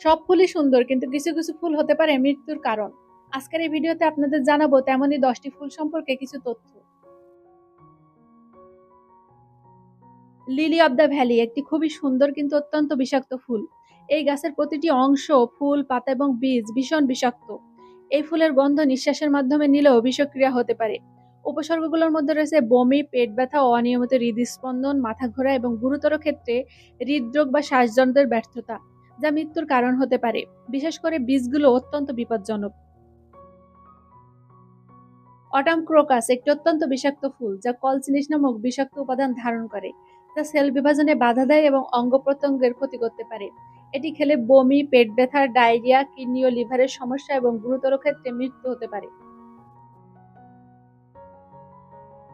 সব ফুলই সুন্দর, কিন্তু কিছু কিছু ফুল হতে পারে মৃত্যুর কারণ। আজকের এই ভিডিওতে আপনাদের জানাব তেমনই দশটি ফুল সম্পর্কে কিছু তথ্য। লিলি অব দ্য ভ্যালি একটি খুবই সুন্দর কিন্তু অত্যন্ত বিষাক্ত ফুল। এই গাছের প্রতিটি অংশ, ফুল, পাতা এবং বীজ ভীষণ বিষাক্ত। এই ফুলের গন্ধ নিঃশ্বাসের মাধ্যমে নিলেও বিষক্রিয়া হতে পারে। উপসর্গগুলোর মধ্যে রয়েছে বমি, পেট ব্যথা অনিয়মিত হৃদস্পন্দন, মাথা ঘোরা এবং গুরুতর ক্ষেত্রে হৃদরোগ বা শ্বাসযন্ত্রের ব্যর্থতা। যা মৃত্যুর কারণ হতে পারে, বিশেষ করে বীজগুলো অত্যন্ত বিপজ্জনক। অটাম ক্রোকাস একটি অত্যন্ত বিষাক্ত ফুল, যা কলচিনিস নামক বিষাক্ত উপাদান ধারণ করে, যা সেল বিভাজনে বাধা দেয় এবং অঙ্গ প্রত্যঙ্গের ক্ষতি করতে পারে। এটি খেলে বমি, পেট ব্যথা, ডায়রিয়া, কিডনি ও লিভারের সমস্যা এবং গুরুতর ক্ষেত্রে মৃত্যু হতে পারে।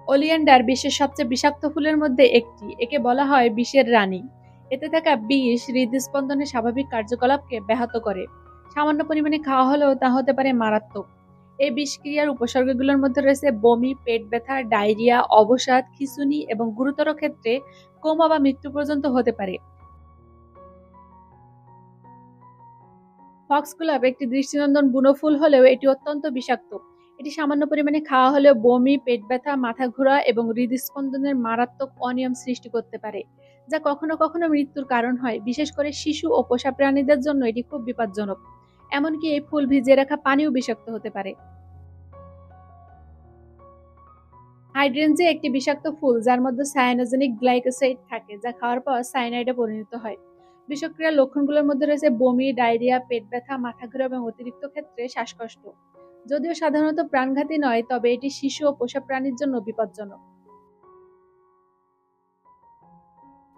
ওলিয়েন্ডার বিশ্বের সবচেয়ে বিষাক্ত ফুলের মধ্যে একটি, একে বলা হয় বিষের রানী। এতে থাকা বিষ, হৃদস্পন্দনের স্বাভাবিক কার্যকলাপকে ব্যাহত করে। সামান্য পরিমাণে খাওয়া হলেও তা হতে পারে মারাত্মক। এই বিষক্রিয়ার উপসর্গগুলোর মধ্যে রয়েছে বমি, পেট ব্যথা, ডায়রিয়া, অবসাদ, খিঁচুনি এবং গুরুতর ক্ষেত্রে কোমা বা মৃত্যু পর্যন্ত হতে পারে। ফক্সগুলাপ একটি দৃষ্টিনন্দন বুনো ফুল হলেও এটি অত্যন্ত বিষাক্ত। এটি সামান্য পরিমাণে খাওয়া হলেও বমি, পেট ব্যথা, মাথা ঘোরা এবং হৃদস্পন্দনের মারাত্মক অনিয়ম সৃষ্টি করতে পারে। যা কখনো কখনো মৃত্যুর কারণ হয়, বিশেষ করে শিশু ও পোষা প্রাণীদের জন্য এটি খুব বিপজ্জনক। এমনকি এই ফুল ভিজিয়ে রাখা পানিও বিষাক্ত হতে পারে। হাইড্রেনজে একটি বিষাক্ত ফুল, যার মধ্যে সায়ানোজেনিক গ্লাইকোসাইড থাকে, যা খাওয়ার পর সায়ানাইডে পরিণত হয়। বিষক্রিয়ার লক্ষণগুলোর মধ্যে রয়েছে বমি, ডায়রিয়া, পেট ব্যথা, মাথা ঘোরা এবং অতিরিক্ত ক্ষেত্রে শ্বাসকষ্ট। যদিও সাধারণত প্রাণঘাতী নয়, তবে এটি শিশু ও পোষা প্রাণীর জন্য বিপজ্জনক।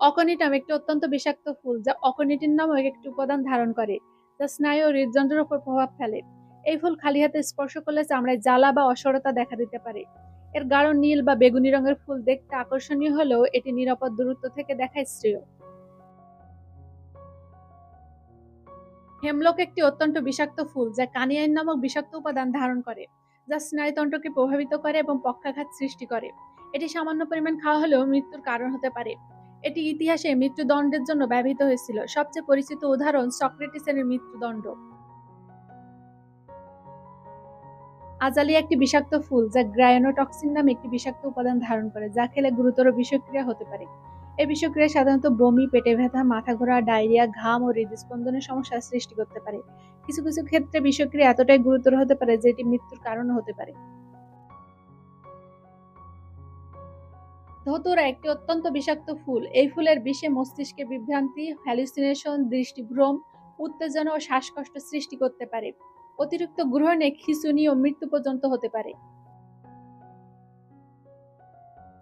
অকনিটাম একটি অত্যন্ত বিষাক্ত ফুল, যা অকনিটিন নামক একটি উপাদান ধারণ করে, যা স্নায়ু ও হৃদযন্ত্রের উপর প্রভাব ফেলে। এই ফুল খালি হাতে স্পর্শ করলে চামড়ায় জ্বালা বা অসরতা দেখা দিতে পারে। এর গাঢ় নীল বা বেগুনি রঙের ফুল দেখতে আকর্ষণীয় হলেও এটি নিরাপদ দূরত্ব থেকে দেখায় শ্রেয়। হেমলক একটি অত্যন্ত বিষাক্ত ফুল, যা কানিয়াইন নামক বিষাক্ত উপাদান ধারণ করে, যা স্নায়ুতন্ত্রকে প্রভাবিত করে এবং পক্ষাঘাত সৃষ্টি করে। এটি সামান্য পরিমাণ খাওয়া হলেও মৃত্যুর কারণ হতে পারে। এটি ইতিহাসে মৃত্যুদণ্ডের জন্য ব্যবহৃত হয়েছিল। সবচেয়ে পরিচিত উদাহরণ সক্রেটিসের মৃত্যুদণ্ড। আজালি একটি বিষাক্ত ফুল যা গ্রায়নোটক্সিন নামে একটি বিষাক্ত উপাদান ধারণ করে, যা খেলে গুরুতর বিষক্রিয়া হতে পারে। এই বিষক্রিয়া সাধারণত বমি, পেটে ব্যথা, মাথা ঘোরা, ডায়রিয়া, ঘাম ও হৃদস্পন্দনের সমস্যার সৃষ্টি করতে পারে। কিছু কিছু ক্ষেত্রে বিষক্রিয়া এতটাই গুরুতর হতে পারে যে এটি মৃত্যুর কারণ হতে পারে। ধতুরা একটি অত্যন্ত বিষাক্ত ফুল। এই ফুলের বিষে মস্তিষ্কে বিভ্রান্তি হ্যালুসিনেশন দৃষ্টিভ্রম, উত্তেজনা ও শ্বাসকষ্ট সৃষ্টি করতে পারে। অতিরিক্ত গ্রহণে খিঁচুনি ও মৃত্যু পর্যন্ত হতে পারে।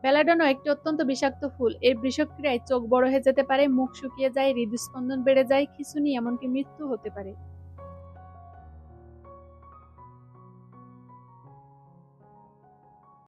বেলাডনো একটি অত্যন্ত বিষাক্ত ফুল। এই বিষক্রিয়ায় চোখ বড় হয়ে যেতে পারে, মুখ শুকিয়ে যায়, হৃদস্পন্দন বেড়ে যায়, খিঁচুনি এমনকি মৃত্যু হতে পারে।